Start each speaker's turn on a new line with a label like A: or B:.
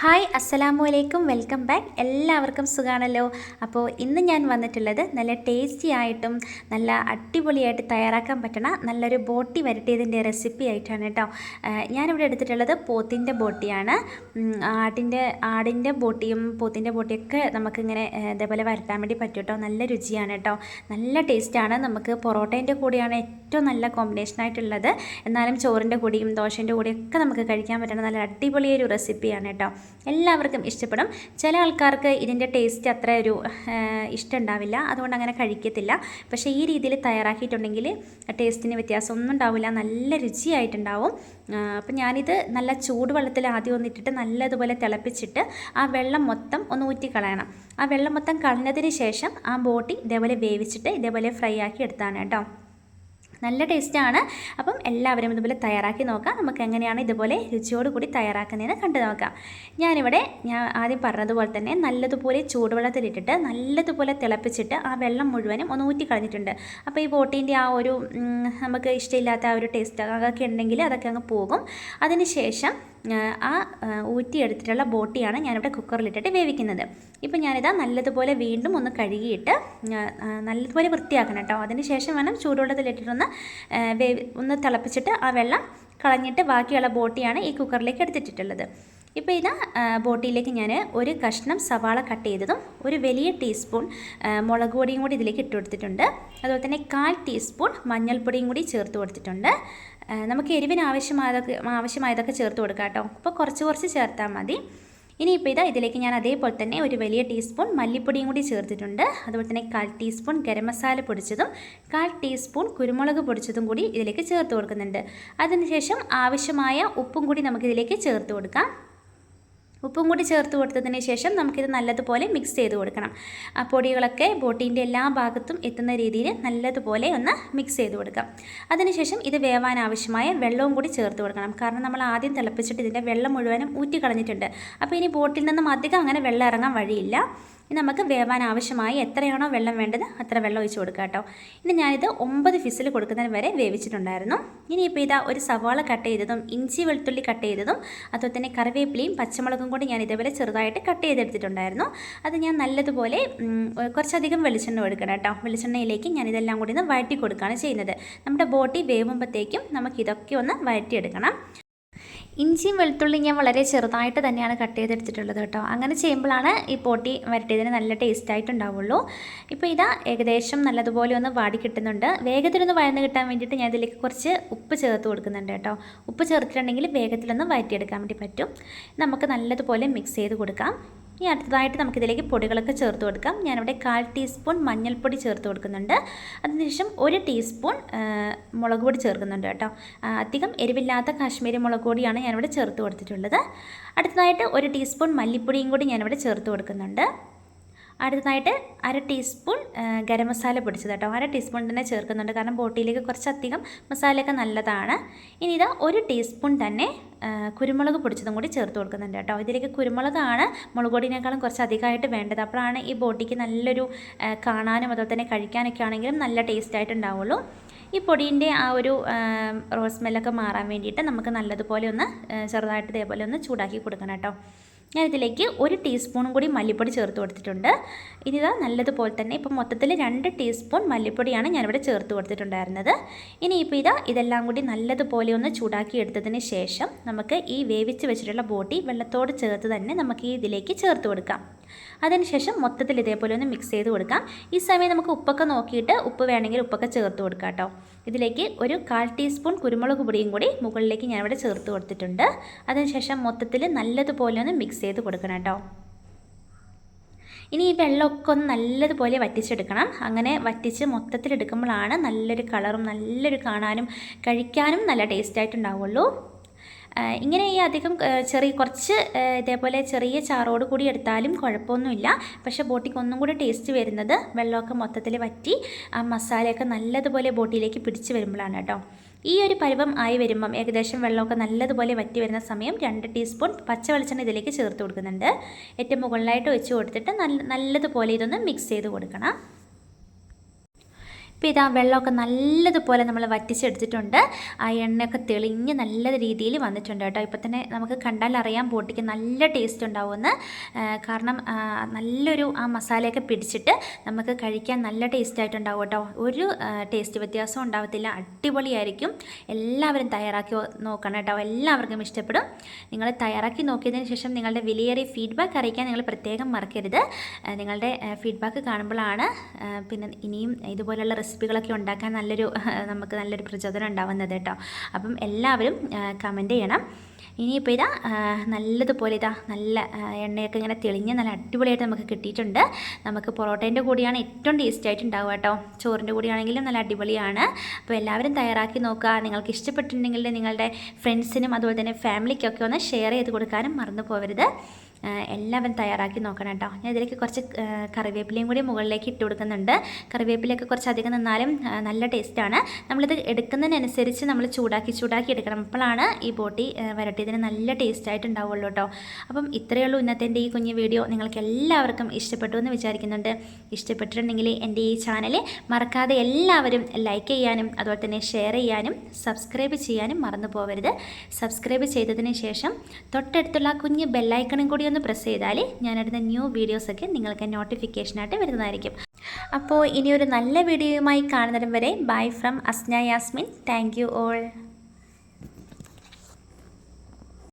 A: Hi അസ്സലാമു അലൈക്കും welcome back. എല്ലാവർക്കും സുഖാണല്ലോ? അപ്പോൾ ഇന്ന് ഞാൻ വന്നിട്ടുള്ളത് നല്ല ടേസ്റ്റി ആയിട്ടും നല്ല അടിപൊളിയായിട്ട് തയ്യാറാക്കാൻ പറ്റണ നല്ലൊരു ബോട്ടി വരട്ടിയതിന്റെ റെസിപ്പി ആയിട്ടാണ് കേട്ടോ. ഞാനിവിടെ എടുത്തിട്ടുള്ളത് പോത്തിന്റെ ബോട്ടിയാണ്. ആടിന്റെ ആടിന്റെ ബോട്ടിയും പോത്തിന്റെ ബോട്ടിയൊക്കെ നമുക്കിങ്ങനെ ഇതേപോലെ വരട്ടാൻ വേണ്ടി പറ്റും കേട്ടോ. നല്ല രുചിയാണ് കേട്ടോ. നല്ല ടേസ്റ്റാണ്. നമുക്ക് പൊറോട്ടേന്റെ കൂടെയാണ് ഏറ്റവും നല്ല കോമ്പിനേഷൻ ആയിട്ടുള്ളത്. എന്നാലും ചോറിന്റെ കൂടിയും ദോശന്റെ കൂടിയും ഒക്കെ നമുക്ക് കഴിക്കാൻ പറ്റുന്ന നല്ല അടിപൊളിയൊരു റെസിപ്പിയാണ് കേട്ടോ. എല്ലാവർക്കും ഇഷ്ടപ്പെടും. ചില ആൾക്കാർക്ക് ഇതിന്റെ ടേസ്റ്റ് അത്ര ഒരു ഇഷ്ടം ഉണ്ടാവില്ല അതുകൊണ്ട് അങ്ങനെ കഴിക്കത്തില്ല. പക്ഷേ ഈ രീതിയിൽ തയ്യാറാക്കിയിട്ടുണ്ടെങ്കിൽ ടേസ്റ്റിന് വ്യത്യാസം ഒന്നും ഉണ്ടാവില്ല. നല്ല രുചിയായിട്ടുണ്ടാവും. അപ്പം ഞാനിത് നല്ല ചൂടുവെള്ളത്തിൽ ആദ്യം ഒന്നിട്ടിട്ട് നല്ലതുപോലെ തിളപ്പിച്ചിട്ട് ആ വെള്ളം മൊത്തം ഒന്ന് ഊറ്റി കളയണം. ആ വെള്ളം മൊത്തം കളഞ്ഞതിന് ശേഷം ആ ബോട്ടി ഇതേപോലെ വേവിച്ചിട്ട് ഇതേപോലെ ഫ്രൈ ആക്കി എടുത്താണ് കേട്ടോ. നല്ല ടേസ്റ്റാണ്. അപ്പം എല്ലാവരും ഇതുപോലെ തയ്യാറാക്കി നോക്കാം. നമുക്ക് എങ്ങനെയാണ് ഇതുപോലെ രുചിയോട് കൂടി തയ്യാറാക്കുന്നതെന്ന് കണ്ടു നോക്കാം. ഞാനിവിടെ ഞാൻ ആദ്യം പറഞ്ഞതുപോലെ തന്നെ നല്ലതുപോലെ ചൂടുവെള്ളത്തിലിട്ടിട്ട് നല്ലതുപോലെ തിളപ്പിച്ചിട്ട് ആ വെള്ളം മുഴുവനും ഒന്ന് ഊറ്റി കളഞ്ഞിട്ടുണ്ട്. അപ്പോൾ ഈ ബോട്ടീന്റെ ആ ഒരു നമുക്ക് ഇഷ്ടമില്ലാത്ത ആ ഒരു ടേസ്റ്റ് അതൊക്കെ ഉണ്ടെങ്കിൽ അതൊക്കെ അങ്ങ് പോകും. അതിന് ശേഷം ആ ഊറ്റിയെടുത്തിട്ടുള്ള ബോട്ടിയാണ് ഞാനിവിടെ കുക്കറിലിട്ടിട്ട് വേവിക്കുന്നത്. ഇപ്പം ഞാനിതാ നല്ലതുപോലെ വീണ്ടും ഒന്ന് കഴുകിയിട്ട് നല്ലതുപോലെ വൃത്തിയാക്കണം കേട്ടോ. അതിന് ശേഷം വേണം ചൂടുവെള്ളത്തിലിട്ടിട്ടൊന്ന് വേവി ഒന്ന് തിളപ്പിച്ചിട്ട് ആ വെള്ളം കളഞ്ഞിട്ട് ബാക്കിയുള്ള ബോട്ടിയാണ് ഈ കുക്കറിലേക്ക് എടുത്തിട്ടുള്ളത് ഇപ്പോൾ ഇതാ ബോട്ടിയിലേക്ക് ഞാൻ ഒരു കഷ്ണം സവാള കട്ട് ചെയ്തതും ഒരു വലിയ ടീസ്പൂൺ മുളക് പൊടിയും കൂടി ഇതിലേക്ക് ഇട്ട് കൊടുത്തിട്ടുണ്ട്. അതുപോലെ തന്നെ കാൽ ടീസ്പൂൺ മഞ്ഞൾപ്പൊടിയും കൂടി ചേർത്ത് കൊടുത്തിട്ടുണ്ട്. നമുക്ക് എരിവിന് ആവശ്യമായതൊക്കെ ആവശ്യമായതൊക്കെ ചേർത്ത് കൊടുക്കാം കേട്ടോ. അപ്പോൾ കുറച്ച് കുറച്ച് ചേർത്താൽ മതി. ഇനിയിപ്പോൾ ഇതാ ഇതിലേക്ക് ഞാൻ അതേപോലെ തന്നെ ഒരു വലിയ ടീസ്പൂൺ മല്ലിപ്പൊടിയും കൂടി ചേർത്തിട്ടുണ്ട്. അതുപോലെ തന്നെ കാൽ ടീസ്പൂൺ ഗരം മസാല പൊടിച്ചതും കാൽ ടീസ്പൂൺ കുരുമുളക് പൊടിച്ചതും കൂടി ഇതിലേക്ക് ചേർത്ത് കൊടുക്കുന്നുണ്ട്. അതിനുശേഷം ആവശ്യമായ ഉപ്പും കൂടി നമുക്കിതിലേക്ക് ചേർത്ത് കൊടുക്കാം. ഉപ്പും കൂടി ചേർത്ത് കൊടുത്തതിന് ശേഷം നമുക്കിത് നല്ലതുപോലെ മിക്സ് ചെയ്ത് കൊടുക്കണം. ആ പൊടികളൊക്കെ ബോട്ടീന്റെ എല്ലാ ഭാഗത്തും എത്തുന്ന രീതിയിൽ നല്ലതുപോലെ ഒന്ന് മിക്സ് ചെയ്ത് കൊടുക്കാം. അതിനുശേഷം ഇത് വേവാൻ ആവശ്യമായ വെള്ളവും കൂടി ചേർത്ത് കൊടുക്കണം. കാരണം നമ്മൾ ആദ്യം തിളപ്പിച്ചിട്ട് ഇതിന്റെ വെള്ളം മുഴുവനും ഊറ്റി കളഞ്ഞിട്ടുണ്ട്. അപ്പോൾ ഇനി ബോട്ടിൽ നിന്നും അധികം അങ്ങനെ വെള്ളം ഇറങ്ങാൻ വഴിയില്ല. ഇനി നമുക്ക് വേവാൻ ആവശ്യമായി എത്രയാണോ വെള്ളം വേണ്ടത് അത്ര വെള്ളം ഒഴിച്ച് കൊടുക്കുക കേട്ടോ. ഇനി ഞാനിത് ഒമ്പത് ഫിസിൽ കൊടുക്കുന്നതിന് വരെ വേവിച്ചിട്ടുണ്ടായിരുന്നു. ഇനിയിപ്പോൾ ഇതാ ഒരു സവാള കട്ട് ചെയ്തതും ഇഞ്ചി വെളുത്തുള്ളി കട്ട് ചെയ്തതും അതുപോലെ തന്നെ കറിവേപ്പിലയും പച്ചമുളകും കൂടി ഞാൻ ഇതേപോലെ ചെറുതായിട്ട് കട്ട് ചെയ്തെടുത്തിട്ടുണ്ടായിരുന്നു. അത് ഞാൻ നല്ലതുപോലെ കുറച്ചധികം വെളിച്ചെണ്ണ എടുക്കണം കേട്ടോ. വെളിച്ചെണ്ണയിലേക്ക് ഞാൻ ഇതെല്ലാം കൂടി ഒന്ന് വഴറ്റി കൊടുക്കുകയാണ് ചെയ്യുന്നത്. നമ്മുടെ ബോട്ടി വേവുമ്പോഴത്തേക്കും നമുക്കിതൊക്കെ ഒന്ന് വഴറ്റിയെടുക്കണം. ഇഞ്ചിയും വെളുത്തുള്ളിയും ഞാൻ വളരെ ചെറുതായിട്ട് തന്നെയാണ് കട്ട് ചെയ്തെടുത്തിട്ടുള്ളത് കേട്ടോ. അങ്ങനെ ചെയ്യുമ്പോഴാണ് ഈ പൊട്ടി വരട്ടിയതിന് നല്ല ടേസ്റ്റ് ആയിട്ടുണ്ടാവുള്ളൂ. ഇപ്പോൾ ഇതാ ഏകദേശം നല്ലതുപോലെ ഒന്ന് വാടി കിട്ടുന്നുണ്ട്. വേഗത്തിലൊന്ന് വഴന്ന് കിട്ടാൻ വേണ്ടിയിട്ട് ഞാൻ ഇതിലേക്ക് കുറച്ച് ഉപ്പ് ചേർത്ത് കൊടുക്കുന്നുണ്ട് കേട്ടോ. ഉപ്പ് ചേർത്തിട്ടുണ്ടെങ്കിൽ വേഗത്തിലൊന്ന് വഴറ്റിയെടുക്കാൻ വേണ്ടി പറ്റും. നമുക്ക് നല്ലതുപോലെ മിക്സ് ചെയ്ത് കൊടുക്കാം. ഇനി അടുത്തതായിട്ട് നമുക്കിതിലേക്ക് പൊടികളൊക്കെ ചേർത്ത് കൊടുക്കാം. ഞാനിവിടെ കാൽ ടീസ്പൂൺ മഞ്ഞൾപ്പൊടി ചേർത്ത് കൊടുക്കുന്നുണ്ട്. അതിനുശേഷം ഒരു ടീസ്പൂൺ മുളക് പൊടി ചേർക്കുന്നുണ്ട് കേട്ടോ. അധികം എരിവില്ലാത്ത കാശ്മീരി മുളക് പൊടിയാണ് ഞാനിവിടെ ചേർത്ത് കൊടുത്തിട്ടുള്ളത്. അടുത്തതായിട്ട് ഒരു ടീസ്പൂൺ മല്ലിപ്പൊടിയും കൂടി ഞാനിവിടെ ചേർത്ത് കൊടുക്കുന്നുണ്ട്. അടുത്തതായിട്ട് അര ടീസ്പൂൺ ഗരം മസാല പൊടിച്ചത് കേട്ടോ. അര ടീസ്പൂൺ തന്നെ ചേർക്കുന്നുണ്ട്. കാരണം ബോട്ടിയിലേക്ക് കുറച്ചധികം മസാലയൊക്കെ നല്ലതാണ്. ഇനി ഇതാ ഒരു ടീസ്പൂൺ തന്നെ കുരുമുളക് പൊടിച്ചതും കൂടി ചേർത്ത് കൊടുക്കുന്നുണ്ട് കേട്ടോ. ഇതിലേക്ക് കുരുമുളകാണ് മുളക് പൊടിനേക്കാളും കുറച്ച് അധികമായിട്ട് വേണ്ടത്. അപ്പോഴാണ് ഈ ബോട്ടിക്ക് നല്ലൊരു കാണാനും അതുപോലെ തന്നെ കഴിക്കാനൊക്കെ ആണെങ്കിലും നല്ല ടേസ്റ്റ് ആയിട്ടുണ്ടാവുള്ളൂ ഈ പൊടിന്റെ ആ ഒരു റോസ് സ്മെല്ലൊക്കെ മാറാൻ വേണ്ടിയിട്ട് നമുക്ക് നല്ലതുപോലെ ഒന്ന് ചെറുതായിട്ട് ഇതേപോലെ ഒന്ന് ചൂടാക്കി കൊടുക്കണം കേട്ടോ. ഞാൻ ഇതിലേക്ക് ഒരു ടീസ്പൂണും കൂടി മല്ലിപ്പൊടി ചേർത്ത് കൊടുത്തിട്ടുണ്ട്. ഇനിതാ നല്ലതുപോലെ തന്നെ ഇപ്പം മൊത്തത്തിൽ രണ്ട് ടീസ്പൂൺ മല്ലിപ്പൊടിയാണ് ഞാനിവിടെ ചേർത്ത് കൊടുത്തിട്ടുണ്ടായിരുന്നത്. ഇനിയിപ്പോൾ ഇതാ ഇതെല്ലാം കൂടി നല്ലതുപോലെ ഒന്ന് ചൂടാക്കി എടുത്തതിന് ശേഷം നമുക്ക് ഈ വേവിച്ച് വെച്ചിട്ടുള്ള ബോട്ടി വെള്ളത്തോട് ചേർത്ത് തന്നെ നമുക്ക് ഇതിലേക്ക് ചേർത്ത് കൊടുക്കാം. അതിനുശേഷം മൊത്തത്തിൽ ഇതേപോലെ ഒന്ന് മിക്സ് ചെയ്ത് കൊടുക്കാം. ഈ സമയം നമുക്ക് ഉപ്പൊക്കെ നോക്കിയിട്ട് ഉപ്പ് വേണമെങ്കിൽ ഉപ്പൊക്കെ ചേർത്ത് കൊടുക്കാം കേട്ടോ. ഇതിലേക്ക് ഒരു കാൽ ടീസ്പൂൺ കുരുമുളക് പൊടിയും കൂടി മുകളിലേക്ക് ഞാനിവിടെ ചേർത്ത് കൊടുത്തിട്ടുണ്ട്. അതിനുശേഷം മൊത്തത്തിൽ നല്ലതുപോലെ ഒന്ന് മിക്സ് ചെയ്ത് കൊടുക്കണം കേട്ടോ. ഇനി ഈ വെള്ളമൊക്കെ ഒന്ന് നല്ലതുപോലെ വറ്റിച്ചെടുക്കണം. അങ്ങനെ വറ്റിച്ച് മൊത്തത്തിലെടുക്കുമ്പോഴാണ് നല്ലൊരു കളറും നല്ലൊരു കാണാനും കഴിക്കാനും നല്ല ടേസ്റ്റായിട്ടുണ്ടാവുള്ളൂ ഇങ്ങനെ ഈ അധികം ചെറിയ കുറച്ച് ഇതേപോലെ ചെറിയ ചാറോട് കൂടി എടുത്താലും കുഴപ്പമൊന്നുമില്ല. പക്ഷേ ബോട്ടിക്ക് ഒന്നും കൂടി ടേസ്റ്റ് വരുന്നത് വെള്ളമൊക്കെ മൊത്തത്തിൽ വറ്റി ആ മസാലയൊക്കെ നല്ലതുപോലെ ബോട്ടിയിലേക്ക് പിടിച്ച് വരുമ്പോഴാണ് കേട്ടോ. ഈ ഒരു പരുവം ആയി വരുമ്പം ഏകദേശം വെള്ളമൊക്കെ നല്ലതുപോലെ വറ്റി വരുന്ന സമയം രണ്ട് ടീസ്പൂൺ പച്ച വെളിച്ചെണ്ണ ഇതിലേക്ക് ചേർത്ത് കൊടുക്കുന്നുണ്ട്. ഏറ്റവും മുകളിലായിട്ട് വെച്ച് കൊടുത്തിട്ട് നല്ല നല്ലതുപോലെ ഇതൊന്ന് മിക്സ് ചെയ്ത് കൊടുക്കണം. ഇപ്പോൾ ഇതാ വെള്ളമൊക്കെ നല്ലതുപോലെ നമ്മൾ വറ്റിച്ചെടുത്തിട്ടുണ്ട്. ആ എണ്ണയൊക്കെ തെളിഞ്ഞ് നല്ല രീതിയിൽ വന്നിട്ടുണ്ട് കേട്ടോ. ഇപ്പോൾ തന്നെ നമുക്ക് കണ്ടാൽ അറിയാം ബോട്ടിക്ക് നല്ല ടേസ്റ്റ് ഉണ്ടാവുമെന്ന്. കാരണം നല്ലൊരു ആ മസാലയൊക്കെ പിടിച്ചിട്ട് നമുക്ക് കഴിക്കാൻ നല്ല ടേസ്റ്റ് ആയിട്ടുണ്ടാവും കേട്ടോ. ഒരു ടേസ്റ്റ് വ്യത്യാസവും ഉണ്ടാവത്തില്ല. അടിപൊളിയായിരിക്കും. എല്ലാവരും തയ്യാറാക്കി നോക്കണം കേട്ടോ. എല്ലാവർക്കും ഇഷ്ടപ്പെടും. നിങ്ങൾ തയ്യാറാക്കി നോക്കിയതിന് ശേഷം നിങ്ങളുടെ വിലയേറിയ ഫീഡ്ബാക്ക് അറിയിക്കാൻ നിങ്ങൾ പ്രത്യേകം മറക്കരുത്. നിങ്ങളുടെ ഫീഡ്ബാക്ക് കാണുമ്പോഴാണ് പിന്നെ ഇനിയും ഇതുപോലുള്ള റെസിപ്പികളൊക്കെ ഉണ്ടാക്കാൻ നല്ലൊരു നമുക്ക് നല്ലൊരു പ്രചോദനം ഉണ്ടാവുന്നത് കേട്ടോ. അപ്പം എല്ലാവരും കമന്റ് ചെയ്യണം. ഇനിയിപ്പോൾ ഇതാ നല്ലതുപോലെ ഇതാ നല്ല എണ്ണയൊക്കെ ഇങ്ങനെ തെളിഞ്ഞ് നല്ല അടിപൊളിയായിട്ട് നമുക്ക് കിട്ടിയിട്ടുണ്ട്. നമുക്ക് പൊറോട്ടേന്റെ കൂടിയാണ് ഏറ്റവും ടേസ്റ്റ് ആയിട്ട് ഉണ്ടാവുക കേട്ടോ. ചോറിന്റെ കൂടിയാണെങ്കിലും നല്ല അടിപൊളിയാണ്. അപ്പോൾ എല്ലാവരും തയ്യാറാക്കി നോക്കുക. നിങ്ങൾക്ക് ഇഷ്ടപ്പെട്ടിട്ടുണ്ടെങ്കിൽ നിങ്ങളുടെ ഫ്രണ്ട്സിനും അതുപോലെ തന്നെ ഫാമിലിക്കൊക്കെ ഒന്ന് ഷെയർ ചെയ്ത് കൊടുക്കാനും മറന്നു പോകരുത് എല്ലാവരും തയ്യാറാക്കി നോക്കണം കേട്ടോ. ഞാൻ ഇതിലേക്ക് കുറച്ച് കറിവേപ്പിലയും കൂടി മുകളിലേക്ക് ഇട്ട് കൊടുക്കുന്നുണ്ട്. കറിവേപ്പിലയൊക്കെ കുറച്ച് അധികം നിന്നാലും നല്ല ടേസ്റ്റാണ് നമ്മളിത് എടുക്കുന്നതിനനുസരിച്ച് നമ്മൾ ചൂടാക്കി ചൂടാക്കി എടുക്കണം. അപ്പോഴാണ് ഈ ബോട്ടി ആ, വരട്ടിയതിന് നല്ല ടേസ്റ്റ് ആയിട്ട് ഉണ്ടാവുള്ളൂ കേട്ടോ അപ്പം ഇത്രയേ ഉള്ളൂ ഇന്നത്തെ എന്റെ ഈ കുഞ്ഞു വീഡിയോ. നിങ്ങൾക്ക് എല്ലാവർക്കും ഇഷ്ടപ്പെട്ടു എന്ന് വിചാരിക്കുന്നുണ്ട്. ഇഷ്ടപ്പെട്ടിട്ടുണ്ടെങ്കിൽ എന്റെ ഈ ചാനൽ മറക്കാതെ എല്ലാവരും ലൈക്ക് ചെയ്യാനും അതുപോലെ തന്നെ ഷെയർ ചെയ്യാനും സബ്സ്ക്രൈബ് ചെയ്യാനും മറന്നു പോകരുത് സബ്സ്ക്രൈബ് ചെയ്തതിന് ശേഷം തൊട്ടടുത്തുള്ള കുഞ്ഞ് ബെല്ലൈക്കണും കൂടി ഒന്ന് പ്രസ് ചെയ്താൽ ഞാനിടുന്ന ന്യൂ വീഡിയോസൊക്കെ നിങ്ങൾക്ക് നോട്ടിഫിക്കേഷനായിട്ട് വരുന്നതായിരിക്കും. അപ്പോൾ ഇനിയൊരു നല്ല വീഡിയോയുമായി കാണുന്നതും വരെ bye from Asna Yasmin. Thank you all